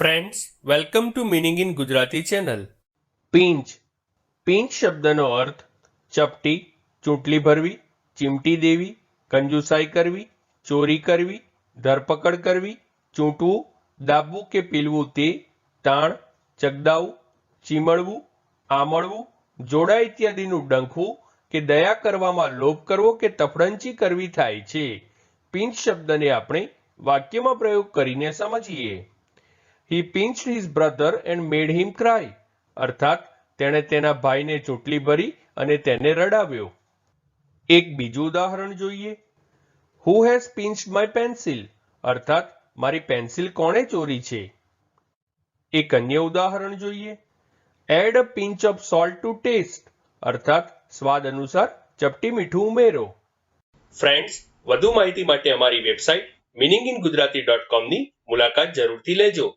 Friends welcome to meaning in Gujarati channel pinch pinch શબ્દનો અર્થ ચપટી ચૂંટલી ભરવી ચીમટી દેવી કંજુસાઈ કરવી ચોરી કરવી ધરપકડ કરવી ચૂંટવું દાબવું કે પીલવું તે તાણ ચગદાવું ચીમળવું આમળવું જોડા ઇત્યાદિનું ડંખવું કે દયા કરવામાં લોભ કરવો કે તફડંચી કરવી થાય છે પિંચ શબ્દને આપણે વાક્યમાં પ્રયોગ કરીને સમજીએ he pinch his brother and made him cry અર્થાત, તેણે તેના ભાઈને ચોટલી ભરી અને તેને રડાવ્યો. એક બીજું ઉદાહરણ જોઈએ. Who has pinched my pencil અર્થાત, મારી પેન્સિલ કોણે ચોરી છે? એક અન્ય ઉદાહરણ જોઈએ. Add a pinch of salt to taste અર્થાત, સ્વાદ અનુસાર ચપટી મીઠું ઉમેરો. ફ્રેન્ડ્સ વધુ માહિતી માટે અમારી website meaning in Gujarati dot કોમની મુલાકાત જરૂરથી લેજો.